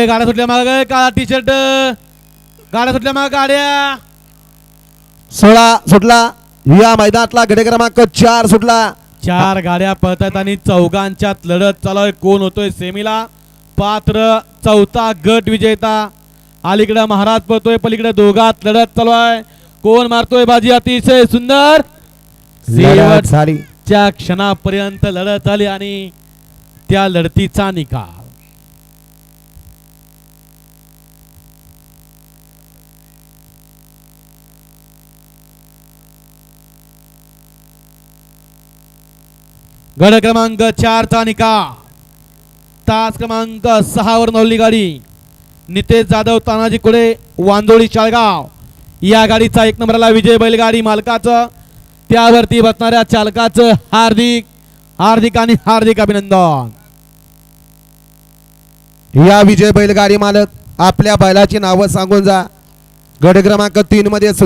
ए गाड्या सुटल्या माग काळा टी शर्ट गाड्या सुटल्या माग गाड्या. सोळा सुटला. या मैदानातला गडे क्रमांक चार सुटला. चार गाड्या पळतात आणि चौघांच्यात लढत चालू आहे कोण होतोय? सेमीला. पात्र चौथा गट विजेता. अलीकडे महाराज पळतोय. पलीकडे दोघात लढत चालू आहे कोण मारतोय बाजी? अतिशय सुंदर. शेवटच्या क्षणापर्यंत लढत आली आणि त्या लढतीचा निकाल. गड क्रमांक चारचा निकाल तास क्रमांक सहावर नवली गाडी नितेश जाधव तानाजी कुडे वांदोळी चाळगाव. या गाडीचा एक नंबरला विजय बैलगाडी मालकाचं. त्यावरती बसणाऱ्या चालकाचं हार्दिक हार्दिक आणि हार्दिक अभिनंदन. या विजय बैलगाडी मालक आपल्या बैलाची नावं सांगून जा. गड क्रमांक तीन मध्ये